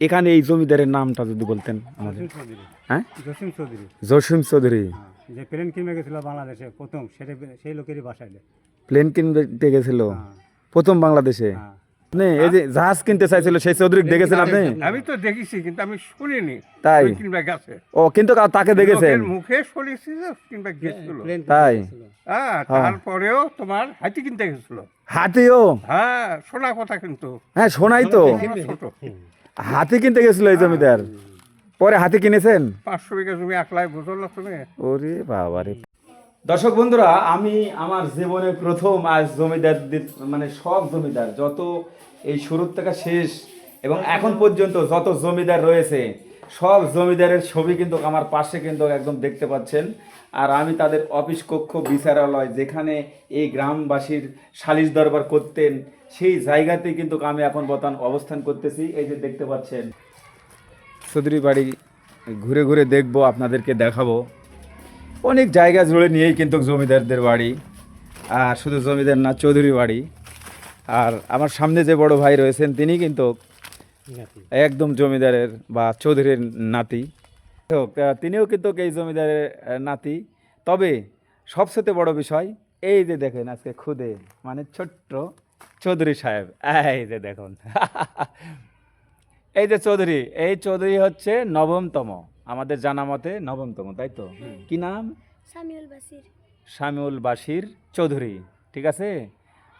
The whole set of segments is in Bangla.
এখানে এই জমিদারের নামটা যদি বলতেন আমাদের। হ্যাঁ? জসিম চৌধুরী। জসিম চৌধুরী। হ্যাঁ, যে প্লেন কিনে গেছিল বাংলাদেশে প্রথম সেটা সেই লোকেরই বাসায় প্লেন কিনতে গেছিল? হ্যাঁ। প্রথম বাংলাদেশে? হ্যাঁ। আপনি এই যে জাহাজ কিনতে চাইছিল সেই চৌধুরী দেখেছেন আপনি? আমি তো দেখেছি কিন্তু আমি শুনিনি। তাই? কিনবা গেছে। ও কিন্তু তাকে দেখেছেন? মুখে শুনেছি যে কিনবা গেছিল। তাই? হ্যাঁ তারপরেও তোমার হাতি কিনতে গেছিল। হাতিও? হ্যাঁ শোনা কথা কিন্তু। হ্যাঁ শোনাই তো। ছোট। হাতি কিনতে গেছিল এই জমিদার। পরে হাতি কিনেছেন? পাঁচশো বিঘা জমি একলাই বুঝল না তুমি ওরে বাবা রে। দর্শক বন্ধুরা আমি আমার জীবনে প্রথম আজ জমিদারদের মানে সব জমিদার যত এই শুরুর থেকে শেষ এবং এখন পর্যন্ত যত জমিদার রয়েছে সব জমিদারের ছবি কিন্তু আমার পাশে কিন্তু একদম দেখতে পাচ্ছেন। আর আমি তাদের অফিস কক্ষ বিচারালয় যেখানে এই গ্রামবাসীর সালিশ দরবার করতেন সেই জায়গাতেই কিন্তু আমি এখন বর্তমান অবস্থান করতেছি। এই যে দেখতে পাচ্ছেন চৌধুরী বাড়ি ঘুরে ঘুরে দেখব আপনাদেরকে দেখাবো। অনেক জায়গা জুড়ে নিয়েই কিন্তু জমিদারদের বাড়ি আর শুধু জমিদার না চৌধুরী বাড়ি। আর আমার সামনে যে বড় ভাই রয়েছেন তিনি কিন্তু একদম জমিদারের বা চৌধুরীর নাতি। তিনিও কিন্তু এই জমিদারের নাতি। তবে সবচেয়ে বড় বিষয় এই যে দেখেন আজকে খুদে মানে ছোট্ট চৌধুরী সাহেব। এই যে দেখুন। এই যে চৌধুরী এই চৌধুরী হচ্ছে নবমতম। আমাদের জানা মতে নবমতম তাই তো? কি নাম? সামিউল বাসির। শামিউল বাসির চৌধুরী ঠিক আছে?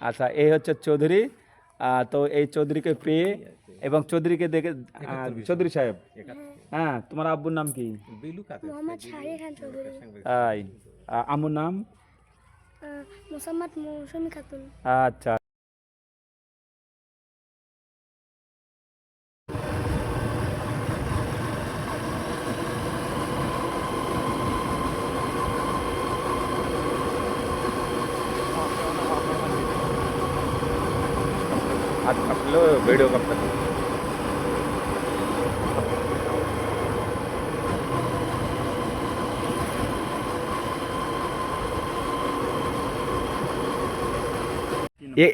আচ্ছা এই হচ্ছে চৌধুরী। তো এই চৌধুরীকে পেয়ে এবং চৌধুরীকে দেখে চৌধুরী সাহেব। হ্যাঁ তোমার আব্বুর নাম কি? তাই। আম্মুর নাম? আচ্ছা।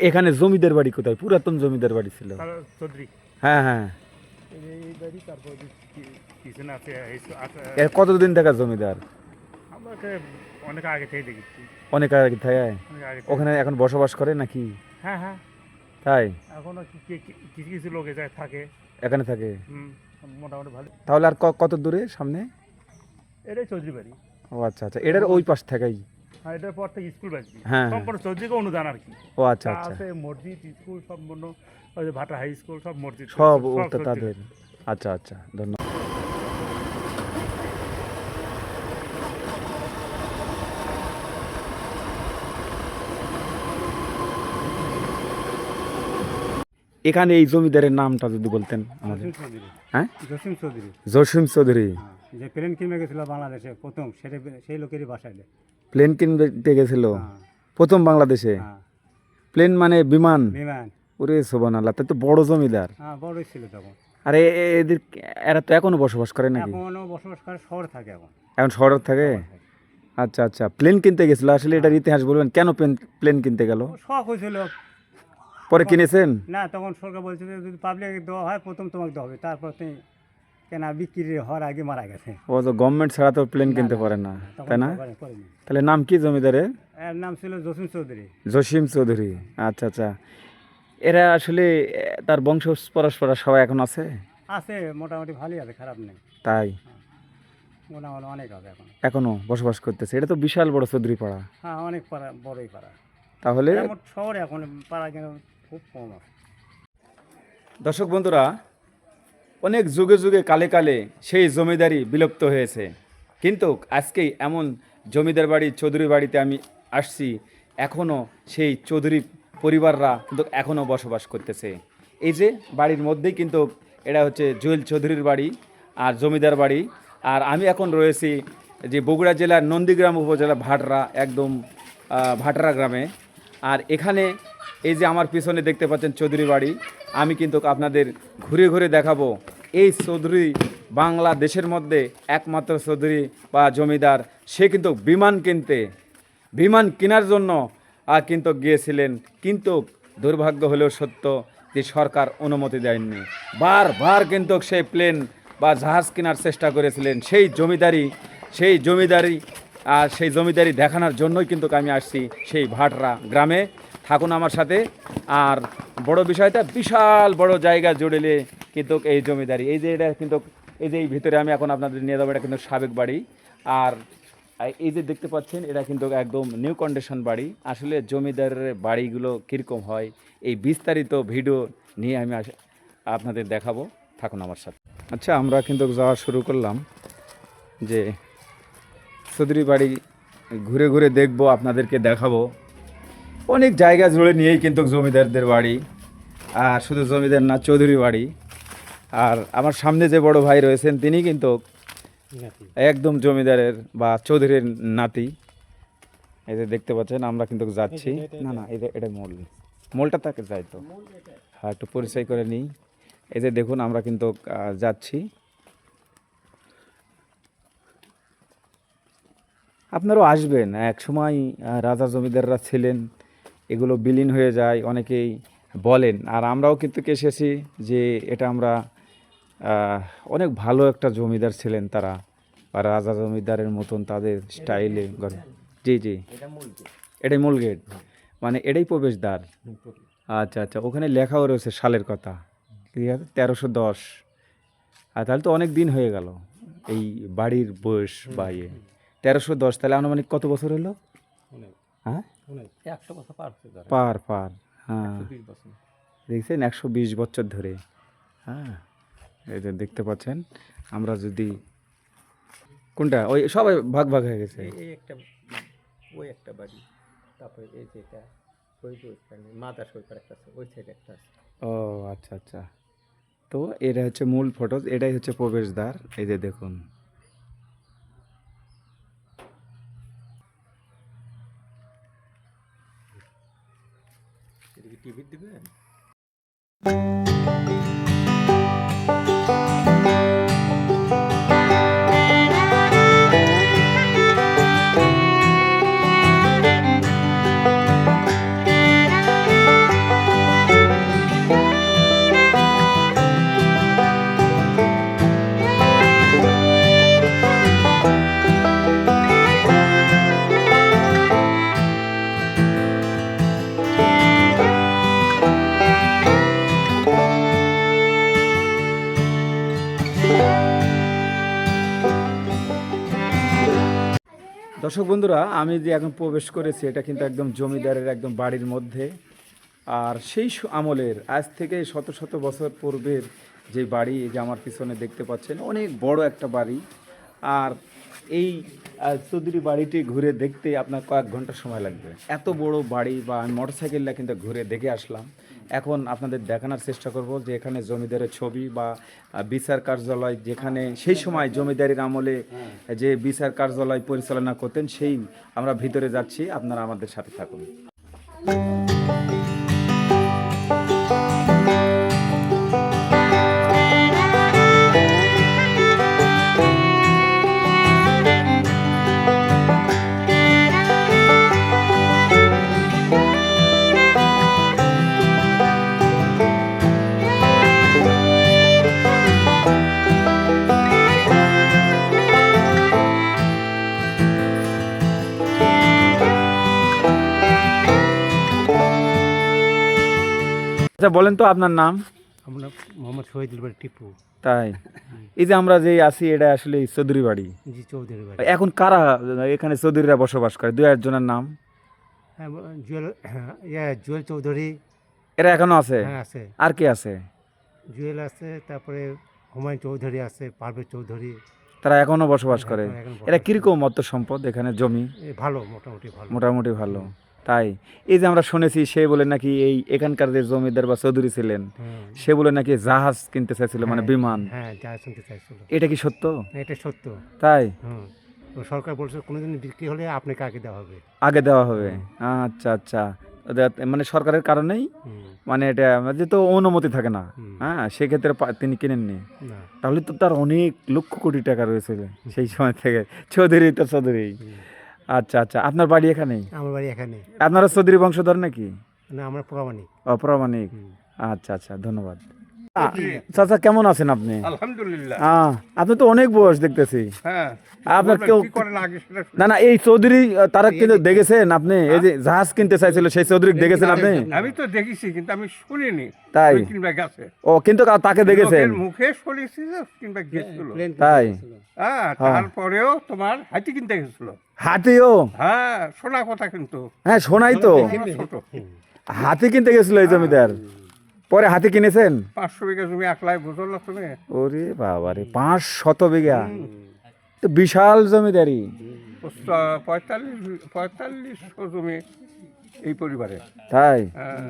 এখানে জমিদার বাড়ি কোথায়? পুরাতন জমিদার বাড়ি ছিল। হ্যাঁ হ্যাঁ। কতদিন থাকা জমিদার? অনেক আগে থেকে দেখেছি। অনেক আগে থাকে? ওখানে এখন বসবাস করে নাকি? হ্যাঁ হ্যাঁ। তাই? এখনও কিছু কিছু লোকে থাকে। এখানে থাকে? মোটামুটি ভালো। তাহলে আর কত দূরে সামনে? এটাই চৌধুরী বাড়ি। ও আচ্ছা আচ্ছা। এটার ওই পাশ থেকেই। এটার পর থেকে স্কুল বাড়ি হ্যাঁ। সম্পূর্ণ চৌধুরীকে অনুদান আর কি। ও আচ্ছা আচ্ছা। মসজিদ স্কুল সম্পূর্ণ ভাটা হাই স্কুল সব মসজিদ। সব তাদের। আচ্ছা আচ্ছা ধন্যবাদ। এখানে এই জমিদারের নামটা যদি বলতেন আমাদের। হ্যাঁ? জসিম চৌধুরী। জসিম চৌধুরী। হ্যাঁ, যে প্লেন কিনে গেছিল বাংলাদেশে প্রথম সেটা সেই লোকেরই বাসায় প্লেন কিনতে গেছিল? হ্যাঁ, প্রথম বাংলাদেশে? হ্যাঁ। প্লেন মানে বিমান? বিমান। ওরে সোবান আল্লাহ তো বড় জমিদার। হ্যাঁ বড়ই ছিল তখন। আরে এদের এরা তো এখনও বসবাস করে নাকি? এখনও বসবাস করে শহর থাকে এখন। এখন শহর থাকে? আচ্ছা আচ্ছা। প্লেন কিনতে গেছিল? আসলে এটার ইতিহাস বলবেন কেন প্লেন প্লেন কিনতে গেল? শখ হয়েছিল। পরে কিনেছেন? না তখন সরকার বলছে যে যদি পাবলিক দেওয়া হয় প্রথম তোমাকে দেওয়া হবে। তারপর তুমি কেন বিক্রি হওয়ার আগে মারা গেছে। ও তো গভর্নমেন্ট ছাড়া তো প্লেন কিনতে পারে না তাই না? তাহলে নাম কি জমিদারের এর নাম ছিল জসিম চৌধুরী। জসিম চৌধুরী আচ্ছা আচ্ছা। এরা আসলে তার বংশ পরস্পর সবাই এখন আছে? আছে মোটামুটি ভালোই আছে খারাপ নেই। তাই? মোটামুটি অনেক আছে এখন। এখনও বসবাস করতেছে। এটা তো বিশাল বড় চৌধুরী পাড়া হ্যাঁ অনেক পাড়া বড়ই পাড়া। তাহলে শহরে এখন পাড়া কিন্তু খুব কম আছে। দর্শক বন্ধুরা অনেক যুগে যুগে কালে কালে সেই জমিদারি বিলুপ্ত হয়েছে। কিন্তু আজকেই এমন জমিদার বাড়ি চৌধুরী বাড়িতে আমি আসছি এখনও সেই চৌধুরী পরিবাররা কিন্তু এখনও বসবাস করতেছে। এই যে বাড়ির মধ্যেই কিন্তু এটা হচ্ছে জুয়েল চৌধুরীর বাড়ি আর জমিদার বাড়ি। আর আমি এখন রয়েছি যে বগুড়া জেলার নন্দীগ্রাম উপজেলা ভাটরা, একদম ভাটরা গ্রামে। আর এখানে এই যে আমার পিছনে দেখতে পাচ্ছেন চৌধুরী বাড়ি, আমি কিন্তু আপনাদের ঘুরে ঘুরে দেখাবো। এই চৌধুরী বাংলাদেশের মধ্যে একমাত্র চৌধুরী বা জমিদার, সে কিন্তু বিমান কিনতে। বিমান কেনার জন্য কিন্তু গিয়েছিলেন। কিন্তু দুর্ভাগ্য হলেও সত্য যে সরকার অনুমতি দেয়নি। বারবার কিন্তু সেই প্লেন বা জাহাজ কেনার চেষ্টা করেছিলেন। সেই জমিদারি সেই জমিদারি আর সেই জমিদারি দেখানোর জন্যই কিন্তু আমি আসছি সেই ভাটরা গ্রামে। থাকুন আমার সাথে। আর বড় বিষয়টা, বিশাল বড় জায়গা জুড়েলে কিন্তু এই জমিদারি। এই যে এটা কিন্তু, এই যে এই ভিতরে আমি এখন আপনাদের নিয়ে যাব, এটা কিন্তু সাবেক বাড়ি। আর এই যে দেখতে পাচ্ছেন, এটা কিন্তু একদম নিউ কন্ডিশন বাড়ি। আসলে জমিদারের বাড়িগুলো কীরকম হয়, এই বিস্তারিত ভিডিও নিয়ে আমি আপনাদের দেখাবো। থাকুন আমার সাথে। আচ্ছা আমরা কিন্তু যাওয়া শুরু করলাম যে চৌধুরী বাড়ি ঘুরে ঘুরে দেখব, আপনাদেরকে দেখাবো। অনেক জায়গা জুড়ে নিয়েই কিন্তু জমিদারদের বাড়ি আর শুধু জমিদার না চৌধুরী বাড়ি। আর আমার সামনে যে বড় ভাই রয়েছেন তিনি কিন্তু একদম জমিদারের বা চৌধুরীর নাতি। এই যে দেখতে পাচ্ছেন আমরা কিন্তু যাচ্ছি। না না এটা এটা মোল। মোলটা তাকে যাই তো। হ্যাঁ একটু পরিচয় করে নিই। এই যে দেখুন আমরা কিন্তু যাচ্ছি। আপনারাও আসবেন। এক সময় রাজা জমিদাররা ছিলেন। এগুলো বিলীন হয়ে যায় অনেকেই বলেন। আর আমরাও কিন্তু এসেছি যে এটা আমরা অনেক ভালো একটা জমিদার ছিলেন তারা বা রাজা জমিদারের মতন তাদের স্টাইলে জি জি। এটাই মূল গেট মানে এটাই প্রবেশদ্বার। আচ্ছা আচ্ছা ওখানে লেখাও রয়েছে সালের কথা। ঠিক আছে? তেরোশো দশ। আর তাহলে তো অনেক দিন হয়ে গেল এই বাড়ির বয়স বা ইয়ে। তেরোশো দশ তাহলে আনুমানিক কত বছর হলো? হ্যাঁ? একশো বছর পার পার পার হ্যাঁ। দেখছেন? একশো বিশ বছর ধরে। হ্যাঁ এই যে দেখতে পাচ্ছেন? আমরা যদি কোনটা? ওই সবাই ভাগ ভাগ হয়ে গেছে। এই একটা ওই একটা বাড়ি তারপরে এই যে এটা ওই যে ওইখানে সৈকার একটা আছে ওই সাইডে একটা আছে। ও আচ্ছা আচ্ছা। তো এটা হচ্ছে মূল ফটো এটাই হচ্ছে প্রবেশদ্বার। এই যে দেখুন। এদিকে টিভি দিবেন দর্শক বন্ধুরা, আমি যে এখন প্রবেশ করেছি, এটা কিন্তু একদম জমিদারের একদম বাড়ির মধ্যে। আর সেই আমলের আজ থেকে শত শত বছর পূর্বের যে বাড়ি যে আমার পিছনে দেখতে পাচ্ছেন, অনেক বড় একটা বাড়ি। আর এই চৌধুরী বাড়িটি ঘুরে দেখতে আপনার কয়েক ঘণ্টা সময় লাগবে। এত বড় বাড়ি বা আমি মোটরসাইকেলটা কিন্তু ঘুরে দেখে আসলাম। এখন আপনাদের দেখানোর চেষ্টা করব যে এখানে জমিদারের ছবি বা বিচার কার্যালয় যেখানে সেই সময় জমিদারির আমলে যে বিচার কার্যালয় পরিচালনা করতেন, সেই আমরা ভিতরে যাচ্ছি। আপনারা আমাদের সাথে থাকুন। আচ্ছা বলেন তো আপনার নাম? আমরা মোহাম্মদ শহীদুল বাড়ি টিপু। তাই? এই যে আমরা যে আছি এটা আসলে চৌধুরী বাড়ি। জি চৌধুরী বাড়ি। এখন কারা এখানে চৌধুরীরা বসবাস করে? দুই একজনের নাম? হ্যাঁ জুয়েল হ্যাঁ জুয়েল চৌধুরী। এরা এখনও আছে? হ্যাঁ আছে। আর কে আছে? জুয়েল আছে তারপরে হুমায়ুন চৌধুরী আছে পারভেজ চৌধুরী। তারা এখনও বসবাস করে। হ্যাঁ, এরা কীরকম মত সম্পদ এখানে জমি? ভালো মোটামুটি ভালো। মোটামুটি ভালো। তাই এই যে আমরা শুনেছি সে বলে নাকি এই এখানকার যে জমিদার বা চৌধুরী ছিলেন। সে বলে নাকি জাহাজ কিনতে চাইছিল মানে হ্যাঁ, বিমান। হ্যাঁ চাইছিল। এটা কি সত্য? এটা সত্য। তাই? সরকার বলছে কোনোদিন বিক্রি হলে আপনাকে আগে দেওয়া হবে। আগে দেওয়া হবে। আচ্ছা আচ্ছা। মানে সরকারের কারণেই মানে এটা যেহেতু অনুমতি থাকে না। হ্যাঁ সেক্ষেত্রে তিনি কিনেননি। তাহলে তো তার অনেক লক্ষ কোটি টাকা রয়েছে সেই সময় থেকে। চৌধুরী তো চৌধুরী। আচ্ছা আচ্ছা। আপনার বাড়ি এখানেই? আমার বাড়ি এখানে আপনারা চৌধুরী বংশধর নাকি? না আমরা প্রামাণিক অপ্রামাণিক আচ্ছা আচ্ছা। ধন্যবাদ। চাচা কেমন আছেন আপনি? আলহামদুলিল্লাহ। আপনি তো অনেক বয়স দেখতেছি। হ্যাঁ। আপনার কেউ-। না না এই চৌধুরী তারা কিন্তু দেখেছেন আপনি? এই যে জাহাজ কিনতে চাইছিল সেই চৌধুরী দেখেছেন আপনি? আমি তো দেখেছি কিন্তু আমি শুনিনি। তাই? ও কিন্তু তাকে দেখেছেন? মুখে শুনেছি কিংবা গেছিল। তাই। হ্যাঁ তারপরেও তোমার হাতি কিনতে গেছিল। হাতিও? হ্যাঁ শোনা কথা কিন্তু। হ্যাঁ শোনাই তো। হাতি কিনতে গেছিল এই জমিদার। পরে হাতি কিনেছেন? পাঁচশো বিঘা জমি একলাই বুঝলো না তুমি? ওরে বাবা রে পাঁচ শত বিঘা তো বিশাল জমিদারি। পঁয়তাল্লিশ পঁয়তাল্লিশশো জমি এই পরিবারে। তাই? হ্যাঁ।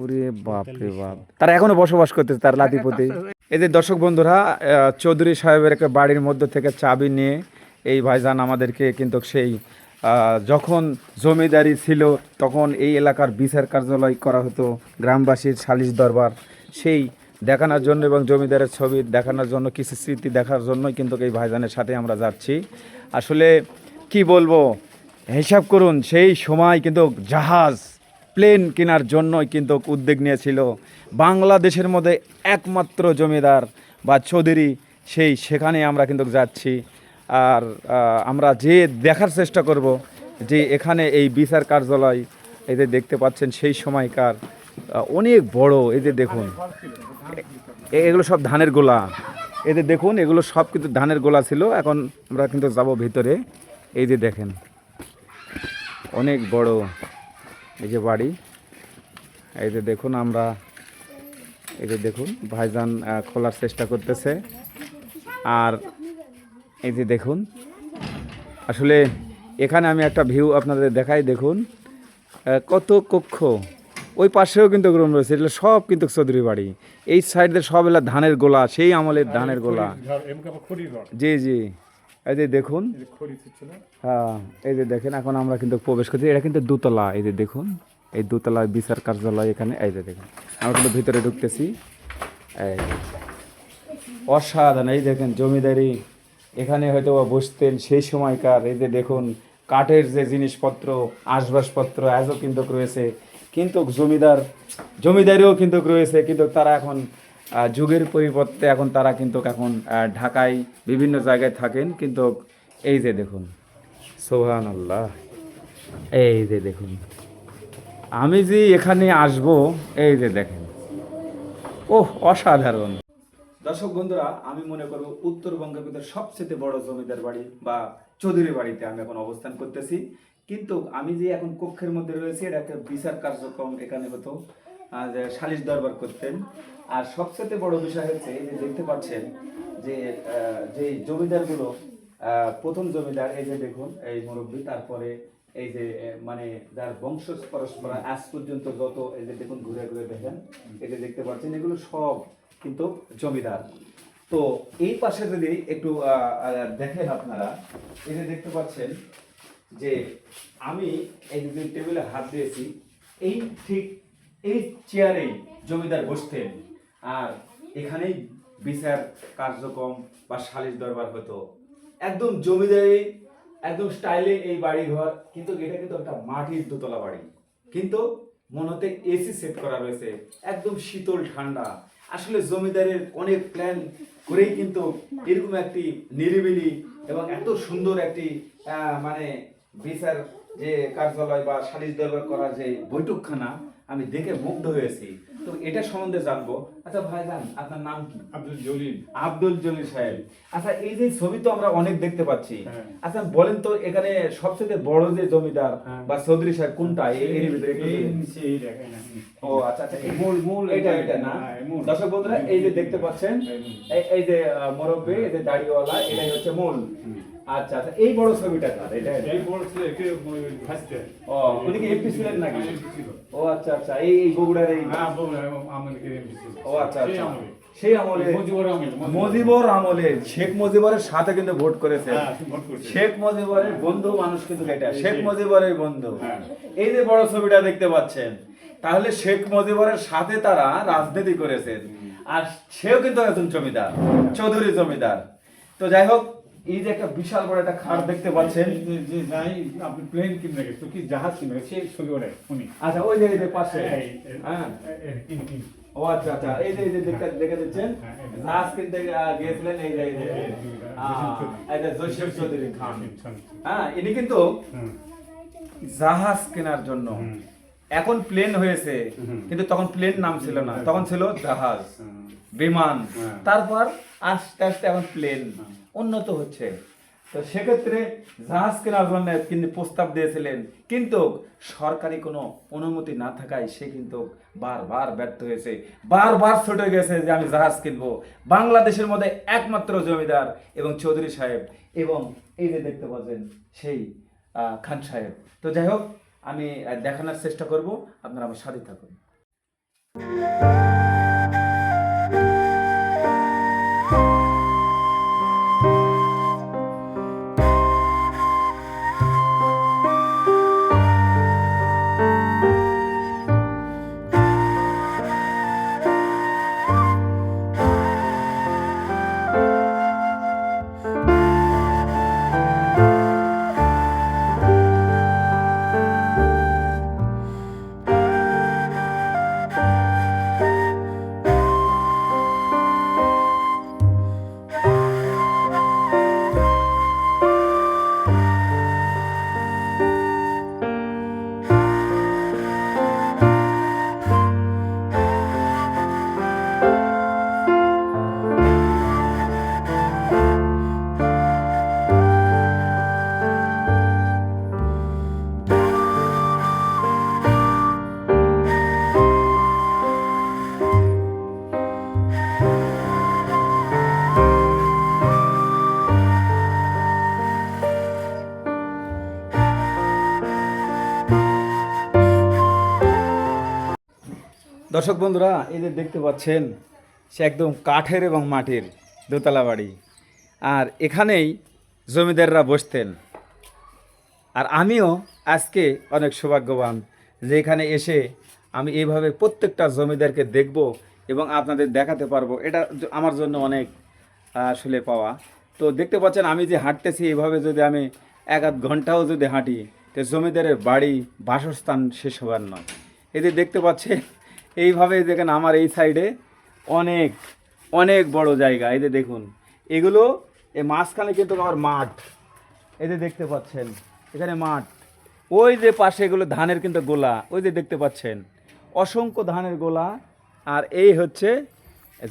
ওরে বাপ রে বাপ। তারা এখনও বসবাস করতেছে তার লাতিপতি। এই যে দর্শক বন্ধুরা চৌধুরী সাহেবের একটা বাড়ির মধ্যে থেকে চাবি নিয়ে এই ভাইজান আমাদেরকে কিন্তু সেই যখন জমিদারি ছিল, তখন এই এলাকার বিচার কার্যালয় করা হতো, গ্রামবাসীর সালিশ দরবার। সেই দেখানোর জন্য এবং জমিদারের ছবি দেখানোর জন্য, কিছু স্মৃতি দেখার জন্যই কিন্তু এই ভাইজানের সাথে আমরা যাচ্ছি। আসলে কি বলব, হিসাব করুন, সেই সময় কিন্তু জাহাজ, প্লেন কেনার জন্যই কিন্তু উদ্যোগ নিয়েছিল। বাংলাদেশের মধ্যে একমাত্র জমিদার বা চৌধুরী, সেই সেখানে আমরা কিন্তু যাচ্ছি। আর আমরা যে দেখার চেষ্টা করব যে এখানে এই বিচার কার্যালয়, এই যে দেখতে পাচ্ছেন সেই সময়কার অনেক বড়, এই যে দেখুন এগুলো সব ধানের গোলা। এদের দেখুন, এগুলো সব কিন্তু ধানের গোলা ছিল, এখন আমরা কিন্তু যাব ভিতরে। এই যে দেখেন, অনেক বড় এই যে বাড়ি। এই যে দেখুন আমরা, এই যে দেখুন, ভাইজান খোলার চেষ্টা করতেছে। আর এই যে দেখুন আসলে এখানে আমি একটা ভিউ আপনাদের দেখাই দেখুন। কত কক্ষ। ওই পাশেও কিন্তু রুম রয়েছে এগুলো সব কিন্তু চৌধুরী বাড়ি। এই সাইডে সব এলা ধানের গোলা সেই আমলের ধানের গোলা। জি জি। এই যে দেখুন। হ্যাঁ এই যে দেখেন এখন আমরা কিন্তু প্রবেশ করছি। এটা কিন্তু দোতলা এই যে দেখুন। এই দোতলা বিচার কার্যালয় এখানে এই যে দেখুন। আমরা কিন্তু ভিতরে ঢুকতেছি। এই অসাধারণ এই দেখেন জমিদারি এখানে হয়তো বা বসতেন সেই সময়কার, এই যে দেখুন, কাঠের যে জিনিসপত্র আসবাবপত্র আজও কিন্তু রয়েছে কিন্তু জমিদার, জমিদারিও কিন্তু রয়েছে কিন্তু তারা এখন যুগের পরিবর্তে এখন তারা কিন্তু এখন ঢাকায় বিভিন্ন জায়গায় থাকেন কিন্তু এই যে দেখুন সোহান আল্লাহ এই যে দেখুন, আমি যে এখানে আসব, এই যে দেখেন, ওহ, অসাধারণ। দর্শক বন্ধুরা, আমি মনে করব উত্তরবঙ্গের ভিতরে সবচেয়ে বড় জমিদার বাড়ি বা চৌধুরী বাড়িতে আমি এখন অবস্থান করতেছি। কিন্তু আমি যে এখন কক্ষের মধ্যে রয়েছি, এটা একটা বিচার কার্যক্রম এখানে হতো সালিশ দরবার করতেন। আর সবচেয়ে বড় বিষয় হচ্ছে, এই যে দেখতে পাচ্ছেন যে যে জমিদারগুলো প্রথম জমিদার, এই যে দেখুন, এই মুরব্বী, তারপরে এই যে মানে যার বংশ পরস্পর আজ পর্যন্ত যত, এই যে দেখুন, ঘুরে ঘুরে দেখেন, এই যে দেখতে পাচ্ছেন, এগুলো সব কিন্তু জমিদার। তো এই পাশে যদি একটু দেখেন আপনারা, এই যে দেখতে পাচ্ছেন যে আমি এই টেবিলে হাত দিয়েছি, এই ঠিক এই চেয়ারেই জমিদার বসতেন। আর এখানেই বিচার কার্যক্রম বা সালিশ দরবার হতো। একদম জমিদারি, একদম স্টাইলে এই বাড়ি ঘর কিন্তু এটা কিন্তু একটা মাটির দোতলা বাড়ি। কিন্তু মনতে এসি সেট করা রয়েছে, একদম শীতল ঠান্ডা। আসলে জমিদারের অনেক প্ল্যান করেই কিন্তু এরকম একটি নিরিবিলি এবং এত সুন্দর একটি মানে বিচার যে কার্যালয় বা সালিশ দরবার করা যে বৈঠকখানা, আমি দেখে মুগ্ধ হয়েছি। তো এটা সম্বন্ধে জানব। আচ্ছা ভাইজান আপনার নাম কি? আব্দুল জলিল। আব্দুল জলিল সাহেব। আচ্ছা এই যে ছবি তো আমরা অনেক দেখতে পাচ্ছি। হ্যাঁ। আচ্ছা বলেন তো এখানে সবচেয়ে বড় যে জমিদার হ্যাঁ। বা চৌধুরী সাহেব কোনটা? এর ভিতরে। ও আচ্ছা আচ্ছা মূল মূল এটা এটা না? হ্যাঁ, দর্শক বন্ধুরা এই যে দেখতে পাচ্ছেন এই যে আহ, এই যে দাড়িওয়ালা এটাই হচ্ছে মূল। আচ্ছা আচ্ছা এই বড় ছবিটা কার? এটা এই বড় ছেলে কে ভাসতে ও উনি কি এমপি ছিলেন নাকি? ও আচ্ছা আচ্ছা এই বগুড়ার এই হ্যাঁ বউ আমাদের এমপি ছিল। ও আচ্ছা সেই আচ্ছা আমলে। মুজিবুর আমলে শেখ মুজিবুরের সাথে কিন্তু ভোট করেছে হ্যাঁ। শেখ মুজিবুরের বন্ধু মানুষ কিন্তু এটা শেখ মুজিবুরের বন্ধু হ্যাঁ। এই যে বড় ছবিটা দেখতে পাচ্ছেন তাহলে শেখ মুজিবুরের সাথে তারা রাজনীতি করেছেন আর সেও কিন্তু একজন জমিদার চৌধুরী জমিদার তো যাই হোক এই যে একটা বিশাল বড় একটা খাট দেখতে পাচ্ছেন যে যাই আপনি প্লেন কিনে গেছে কি জাহাজ কিনে সেই ছবি উনি আচ্ছা ওই যে পাশে হ্যাঁ। ও আচ্ছা আচ্ছা। এই যে এই যে দেখতে দেখে দিচ্ছেন? হ্যাঁ, এই কিনতে গিয়েছিলেন এই যে এই যে। আহ, জসিম চৌধুরী। খান হ্যাঁ ইনি কিন্তু জাহাজ কেনার জন্য। এখন প্লেন হয়েছে কিন্তু তখন প্লেন নাম ছিল না। তখন ছিল জাহাজ বিমান। হ্যাঁ। তারপর আস্তে আস্তে এখন প্লেন হ্যাঁ। উন্নত হচ্ছে। তো সেক্ষেত্রে জাহাজ কেনার জন্য তিনি প্রস্তাব দিয়েছিলেন। কিন্তু সরকারি কোনো অনুমতি না থাকায় সে কিন্তু বারবার ব্যর্থ হয়েছে। বারবার ছুটে গেছে যে আমি জাহাজ কিনবো। বাংলাদেশের মধ্যে একমাত্র জমিদার এবং চৌধুরী সাহেব এবং এই যে দেখতে পাচ্ছেন সেই খান সাহেব। তো যাই হোক, আমি দেখানোর চেষ্টা করব। আপনারা আমার সাথে থাকুন। দর্শক বন্ধুরা, এই যে দেখতে পাচ্ছেন, সে একদম কাঠের এবং মাটির দোতলা বাড়ি। আর এখানেই জমিদাররা বসতেন। আর আমিও আজকে অনেক সৌভাগ্যবান যে এখানে এসে আমি এইভাবে প্রত্যেকটা জমিদারকে দেখব এবং আপনাদের দেখাতে পারব। এটা আমার জন্য অনেক আসলে পাওয়া। তো দেখতে পাচ্ছেন, আমি যে হাঁটতেছি, এইভাবে যদি আমি এক আধ ঘন্টাও যদি হাঁটি, তো জমিদারের বাড়ি বাসস্থান শেষ হবার নয়। যে দেখতে পাচ্ছেন এইভাবে দেখেন আমার এই সাইডে অনেক অনেক বড় জায়গা। এই যে দেখুন, এগুলো এই মাঝখানে কিন্তু আমার মাঠ। এই যে দেখতে পাচ্ছেন, এখানে মাঠ। ওই যে পাশে এগুলো ধানের কিন্তু গোলা, ওই যে দেখতে পাচ্ছেন। অসংখ্য ধানের গোলা। আর এই হচ্ছে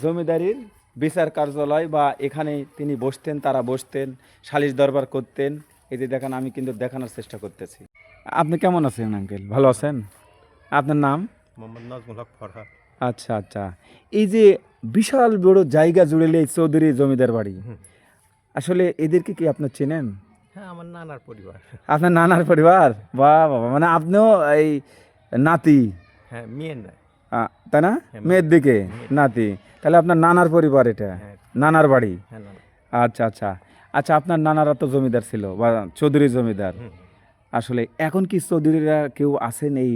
জমিদারির বিচার কার্যালয় বা এখানে তিনি বসতেন, তারা বসতেন, সালিশ দরবার করতেন। এই যে দেখেন, আমি কিন্তু দেখানোর চেষ্টা করতেছি। আপনি কেমন আছেন, আঙ্কেল? ভালো আছেন? আপনার নাম? মোহাম্মদ নাজমুল হক ফরহাদ। আচ্ছা আচ্ছা। এই যে বিশাল বড় জায়গা জুড়েলে এই চৌধুরী জমিদার বাড়ি আসলে এদেরকে কি আপনার চেনেন? হ্যাঁ আমার নানার পরিবার। আপনার নানার পরিবার? বাহ বাবা মানে আপনিও এই নাতি। হ্যাঁ মেয়ের তাই না? হ্যাঁ, মেয়ের। দিকে? নাতি। তাহলে আপনার নানার পরিবার এটা? হ্যাঁ। নানার বাড়ি? হ্যাঁ আচ্ছা আচ্ছা। আচ্ছা আপনার নানারা তো জমিদার ছিল বা চৌধুরী জমিদার। আসলে এখন কি চৌধুরীরা কেউ আছেন এই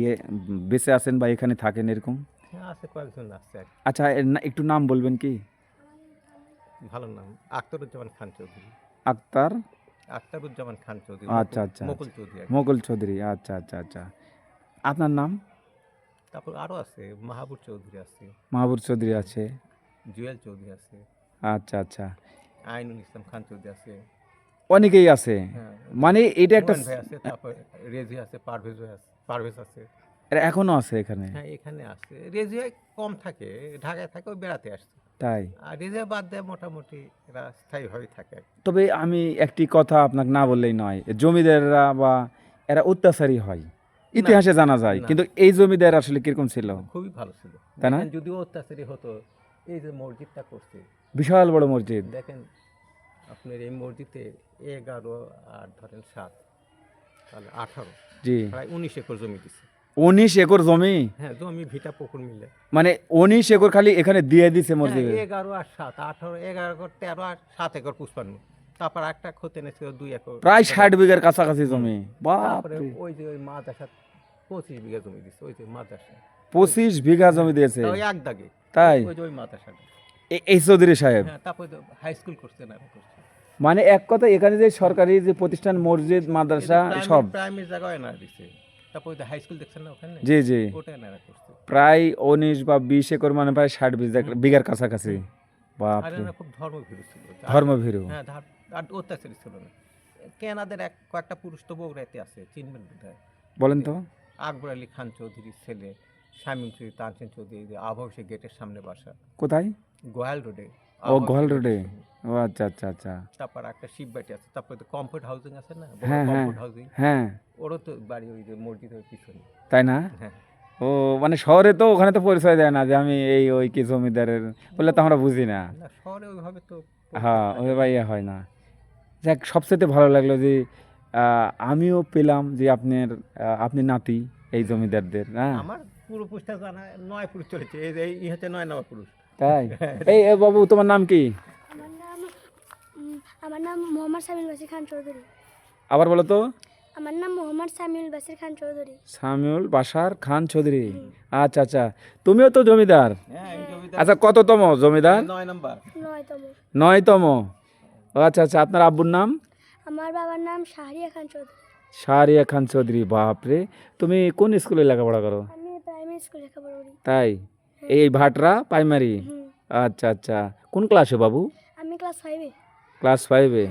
বেঁচে আছেন বা এখানে থাকেন এরকম? হ্যাঁ আছে কয়েকজন আছে আচ্ছা একটু নাম বলবেন কি? ভালো নাম আখতারুজ্জামান খান চৌধুরী। আক্তার আখতারুজ্জামান খান চৌধুরী আচ্ছা, আচ্ছা, মুকুল চৌধুরী মোগল চৌধুরী আচ্ছা আচ্ছা আচ্ছা। আপনার নাম? তারপর আরও আছে মাহাবুর চৌধুরী আছে। মাহবুব চৌধুরী আছে। জুয়েল চৌধুরী আছে। আচ্ছা আচ্ছা। আইনুল ইসলাম খান চৌধুরী আছে। অনেকেই আছে। হ্যাঁ মানে এটা একটা আছে তারপর রেজি আছে পারভেজ আছে পারভেজ আছে। এটা এখনও আছে এখানে? হ্যাঁ এখানে আছে। রেজিয়া কম থাকে ঢাকায় থাকে বেড়াতে আসছে। তাই? আর রেজিয়া বাদ দেয় মোটামুটি এরা স্থায়ীভাবে থাকে তবে আমি একটি কথা আপনাকে না বললেই নয় জমিদাররা বা এরা অত্যাচারী হয়। ইতিহাসে জানা যায় কিন্তু এই জমিদার আসলে কীরকম ছিল? খুবই ভালো ছিল। তাই না? যদিও অত্যাচারী হতো এই যে মসজিদটা করছে। বিশাল বড় মসজিদ। দেখেন আপনার এই মসজিদে এগারো আর ধরেন সাত তাহলে আঠারো। জি। প্রায় উনিশ একর জমি দিছে। উনিশ একর জমি? হ্যাঁ জমি ভিটা পুকুর মিলে। মানে উনিশ একর খালি এখানে দিয়ে দিছে মসজিদে? হ্যাঁ, এগারো আর সাত আঠারো এগারো একর তেরো আর সাত একর পুষ্পান্ন। তারপর একটা ক্ষতি এনেছিল দুই একর। প্রায় ষাট বিঘার কাছাকাছি জমি। তারপরে বাপরে। ওই যে ওই মাদ্রাসা পঁচিশ বিঘা জমি দিচ্ছে ওই যে মাদ্রাসা। পঁচিশ বিঘা জমি দিয়েছে? ওই এক দাগে। তাই? ওই যে ওই মাদ্রাসাটা। এই চৌধুরী সাহেব? হ্যাঁ তারপরে হাই স্কুল করছে না করছে। মানে এক কথা এখানে যে সরকারি যে প্রতিষ্ঠান মসজিদ মাদ্রাসা সব। প্রাইমারি জায়গায় এনারা দিছে। তারপর হাই স্কুল দেখছেন না ওখানে? জি জি। ওটা এনারা করছে। প্রায় উনিশ বা বিশ একর মানে প্রায় ষাট বিঘা- বিঘার কাছাকাছি। এনারা খুব ধর্মভীরু ছিল। ধর্মভীরু। হ্যাঁ আর অত্যাচারী ছিল না। কেনাদের এক কয়েকটা পুরুষ তো বগুড়াতে আছে চিনবেন বোধহয় বলেন তো। আকবর আলী খান চৌধুরীর ছেলে শামীম চৌধুরী তানসেন চৌধুরী যে আবহাওয়া গেটের সামনে বাসা। কোথায়? গোয়াল রোডে। ও গোয়াল রোডে? ও আচ্ছা আচ্ছা আচ্ছা। তারপর একটা শিববাটি আছে। তারপরে তো কমফোর্ট হাউজিং আছে না? হ্যাঁ, হ্যাঁ। কমফোর্ট হাউজিং হ্যাঁ। ওরও তো বাড়ি ওই যে মসজিদের পিছনে। তাই না? হ্যাঁ। ও মানে শহরে তো ওখানে তো পরিচয় দেয় না যে আমি এই ওই কি জমিদারের বলে তো আমরা বুঝি না। শহরে ওইভাবে তো হ্যাঁ ওই ভাই ইয়ে হয় না। যাক সবচেয়ে ভালো লাগল যে আমিও পেলাম যে আপনার আপনি নাতি এই জমিদারদের হ্যাঁ। আমার পুরো পুরুষটা জানা নয় পুরুষ চলেছে। এই হচ্ছে নয় নম্বর পুরুষ। তাই? এই বাবু তোমার নাম কি? আমার নাম আমার নাম মোহাম্মদ সামিউল বাসির খান চৌধুরী। আবার বলো তো। আমার নাম মোহাম্মদ সামিউল বাসির খান চৌধুরী। সামিউল বাসার খান চৌধুরী। আচ্ছা আচ্ছা। তুমিও তো জমিদার। হ্যাঁ এই জমিদার। আচ্ছা কততম জমিদার? নয় নম্বর। নয়তম। নয়তম। ও আচ্ছা আচ্ছা আপনার আব্বুর নাম? আমার বাবার নাম শাহরিয়া খান চৌধুরী। শাহরিয়া খান চৌধুরী বাপরে। তুমি কোন স্কুলে লেখাপড়া করো? আমি প্রাইমারি স্কুলে লেখাপড়া করি। তাই? এই ভাটরা প্রাইমারি আচ্ছা আচ্ছা। কোন ক্লাসে বাবু? আমি ক্লাস ফাইভে ক্লাস ফাইভে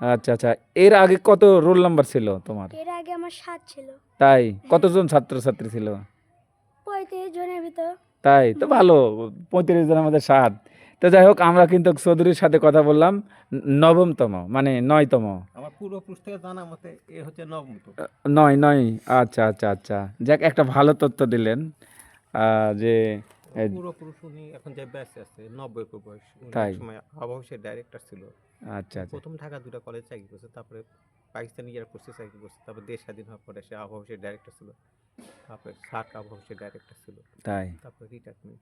আচ্ছা আচ্ছা। এর আগে কত রোল নাম্বার ছিল তোমার? এর আগে আমার সাত ছিল। তাই? কতজন ছাত্রছাত্রী ছিল? পঁয়ত্রিশ জনের ভিতর। তাই? তো ভালো। পঁয়ত্রিশ জনের মধ্যে সাত। তো যাই হোক আমরা কিন্তু চৌধুরীর সাথে কথা বললাম। নবমতম মানে নয়তম। আমার পুরো থেকে জানা মতে এ হচ্ছে নবম তো নয় নয়। আচ্ছা আচ্ছা আচ্ছা। যাক একটা ভালো তথ্য দিলেন যে এ, পুরো উনি এখন যে ব্যাচ আছে নব্বই বয়স তাই? সময় আবহাওয়া ডাইরেক্টর ছিল। আচ্ছা আচ্ছা। প্রথম ঢাকা দুটো কলেজ চাকরি করছে তারপরে পাকিস্তানি এয়ারফোর্সে চাকরি করছে তারপরে দেশ স্বাধীন হওয়ার পরে সে আবহাওয়া ডাইরেক্টর ছিল। তারপরে সার্ক আবহাওয়া ডাইরেক্টর ছিল। তাই? তারপরে রিটায়ারমেন্ট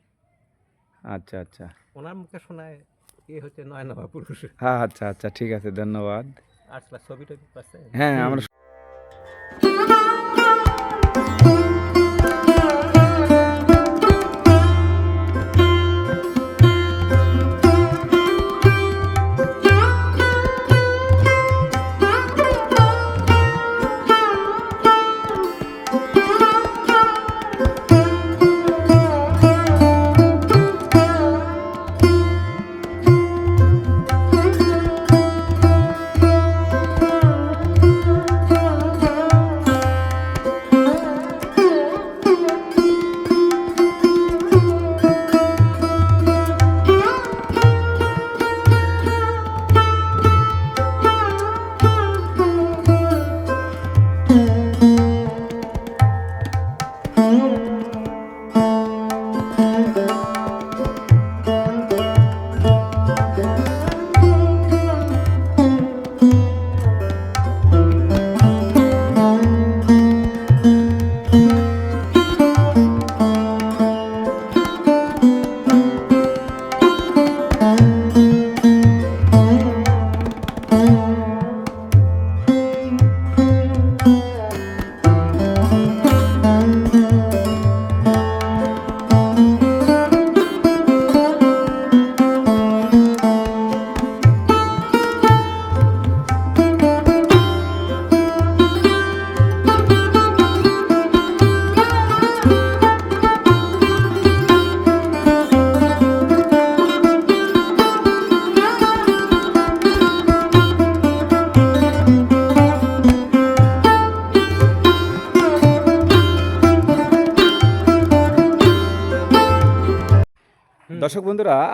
আচ্ছা আচ্ছা। ওনার মুখে শোনায় এ হচ্ছে নয় নম্বর পুরুষ। হ্যাঁ আচ্ছা আচ্ছা ঠিক আছে ধন্যবাদ। আসলে ছবি টবি পাচ্ছে হ্যাঁ আমরা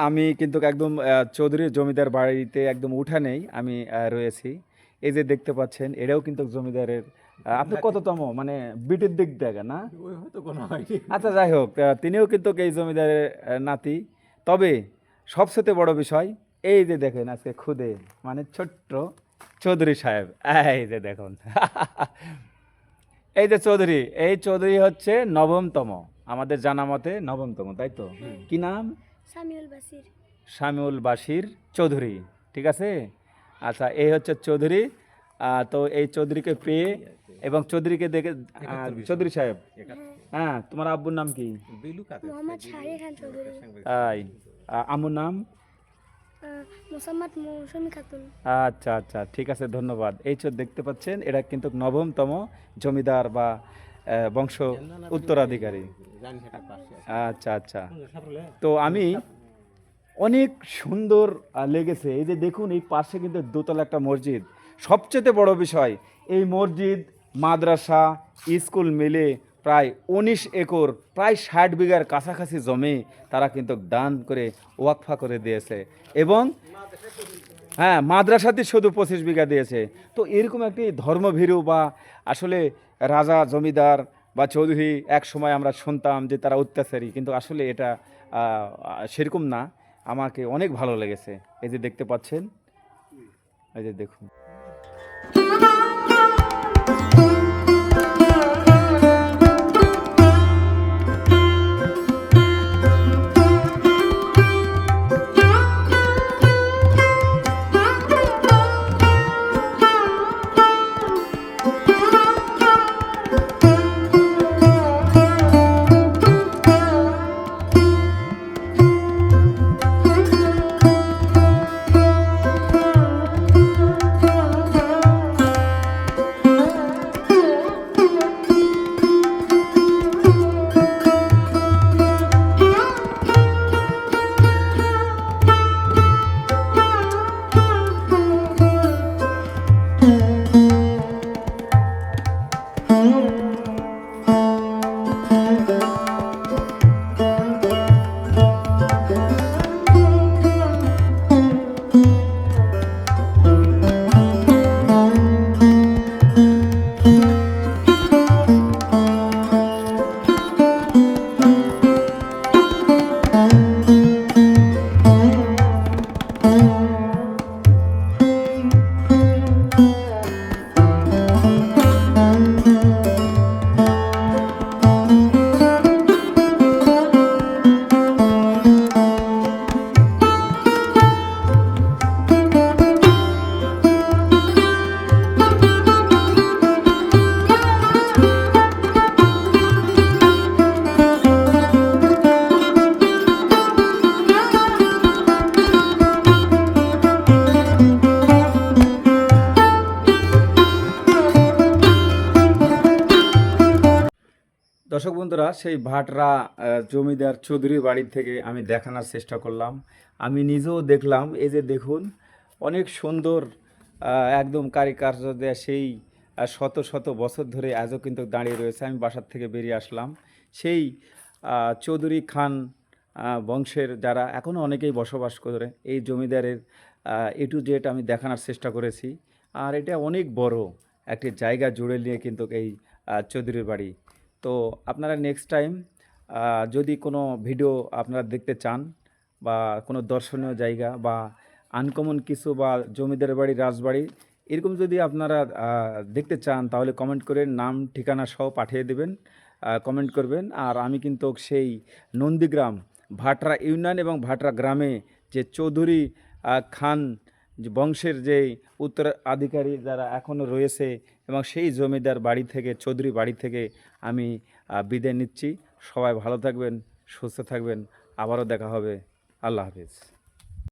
আমি কিন্তু একদম চৌধুরী জমিদার বাড়িতে একদম উঠানেই আমি রয়েছি। এই যে দেখতে পাচ্ছেন এটাও কিন্তু জমিদারের আপনি কততম? মানে বিটের দিক দেখে না? আচ্ছা যাই হোক তিনিও কিন্তু এই জমিদারের নাতি। তবে সবচেয়ে বড় বিষয় এই যে দেখেন আজকে খুদে মানে ছোট্ট চৌধুরী সাহেব। এই যে দেখুন। এই যে চৌধুরী এই চৌধুরী হচ্ছে নবমতম। আমাদের জানা মতে নবমতম তাই তো? কি নাম? সামিউল বাসির। শামিউল বাসির চৌধুরী ঠিক আছে? আচ্ছা এই হচ্ছে চৌধুরী। তো এই চৌধুরীকে পেয়ে এবং চৌধুরীকে দেখে চৌধুরী সাহেব। হ্যাঁ তোমার আব্বুর নাম কি? বিলু কাদের মোহাম্মদ শাহরিয়া খান চৌধুরী। তাই। আম্মুর নাম? মোসাম্মদ মৌসুমি খাতুন। আচ্ছা আচ্ছা ঠিক আছে ধন্যবাদ। এই যে দেখতে পাচ্ছেন এটা কিন্তু নবমতম জমিদার বা বংশ উত্তরাধিকারী। আচ্ছা আচ্ছা। তো আমি অনেক সুন্দর লেগেছে। এই যে দেখুন, এই পাশে কিন্তু দোতলা একটা মসজিদ। সবচেয়ে বড় বিষয়, এই মসজিদ, মাদ্রাসা, স্কুল মিলে প্রায় উনিশ একর, প্রায় ষাট বিঘার কাছাকাছি জমি তারা কিন্তু দান করে, ওয়াকফা করে দিয়েছে। এবং হ্যাঁ মাদ্রাসাতে শুধু পঁচিশ বিঘা দিয়েছে। তো এরকম একটি ধর্মভীরু বা আসলে রাজা, জমিদার বা চৌধুরী এক সময় আমরা শুনতাম যে তারা অত্যাচারী, কিন্তু আসলে এটা সেরকম না। আমাকে অনেক ভালো লেগেছে। এই যে দেখতে পাচ্ছেন, এই যে দেখুন। সেই ভাটরা জমিদার চৌধুরী বাড়ির থেকে আমি দেখানোর চেষ্টা করলাম। আমি নিজেও দেখলাম, এই যে দেখুন, অনেক সুন্দর একদম কারিকার্য দেয়া সেই শত শত বছর ধরে আজও কিন্তু দাঁড়িয়ে রয়েছে। আমি বাসার থেকে বেরিয়ে আসলাম। সেই চৌধুরী খান বংশের যারা, এখনও অনেকেই বসবাস করে, এই জমিদারের এ টু জেড আমি দেখানোর চেষ্টা করেছি। আর এটা অনেক বড় একটি জায়গা জুড়ে নিয়ে কিন্তু এই চৌধুরীর বাড়ি। তো আপনারা নেক্সট টাইম যদি কোনো ভিডিও আপনারা দেখতে চান বা কোনো দর্শনীয় জায়গা বা আনকমন কিছু বা জমিদার বাড়ি, রাজবাড়ি, এরকম যদি আপনারা দেখতে চান, তাহলে কমেন্ট করে নাম, ঠিকানা সহ পাঠিয়ে দেবেন কমেন্ট করবেন। আর আমি কিন্তু সেই নন্দীগ্রাম, ভাটরা ইউনিয়ন এবং ভাটরা গ্রামে যে চৌধুরী খান যে বংশের যে উত্তরাধিকারী যারা এখনও রয়েছে এবং সেই জমিদার বাড়ি থেকে, চৌধুরী বাড়ি থেকে আমি বিদায় নিচ্ছি। সবাই ভালো থাকবেন, সুস্থ থাকবেন। আবারও দেখা হবে। আল্লাহ হাফিজ।